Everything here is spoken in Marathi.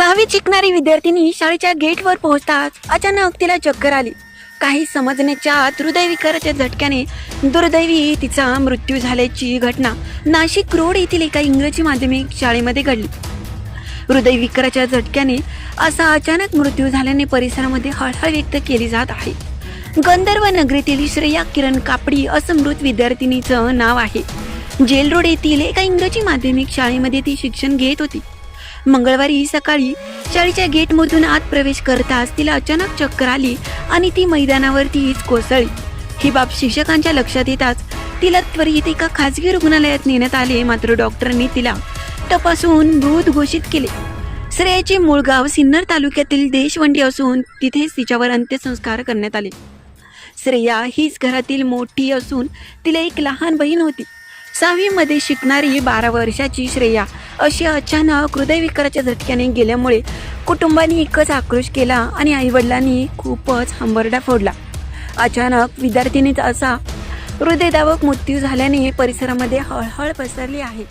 सहावीत शिकणारी विद्यार्थिनी शाळेच्या गेटवर पोहोचताच अचानक तिला चक्कर आली. काही समजण्याच्या आत हृदयविकाराच्या झटक्याने दुर्दैवी तिचा मृत्यू झाल्याची घटना नाशिक रोड येथील एका इंग्रजी माध्यमिक शाळेमध्ये घडली. हृदयविकाराच्या झटक्याने असा अचानक मृत्यू झाल्याने परिसरामध्ये हळहळ व्यक्त केली जात आहे. गंधर्व नगरीतील श्रेया किरण कापडी असं मृत विद्यार्थिनीचं नाव आहे. जेल रोड येथील एका इंग्रजी माध्यमिक शाळेमध्ये ती शिक्षण घेत होती. मंगळवारी सकाळी शाळेच्या गेटमधून आत प्रवेश करताच तिला अचानक चक्कर आली आणि ती मैदानावरतीच कोसळली. ही बाब शिक्षकांच्या लक्षात येताच तिला त्वरित एका खाजगी रुग्णालयात नेण्यात आले मात्र डॉक्टरांनी तिला तपासून मृत घोषित केले. श्रेयाचे मूळ गाव सिन्नर तालुक्यातील देशवंडी असून तिथेच तिच्यावर अंत्यसंस्कार करण्यात आले. श्रेया हीच घरातील मोठी असून तिला एक लहान बहीण होती. सहावीमध्ये शिकणारी बारा वर्षाची श्रेया अशी अचानक हृदयविकाराच्या झटक्याने गेल्यामुळे कुटुंबाने एकच आक्रोश केला आणि आईवडिलांनी खूपच हंबरडा फोडला. अचानक विद्यार्थिनीचा असा हृदयदावक मृत्यू झाल्याने परिसरामध्ये हळहळ पसरली आहे.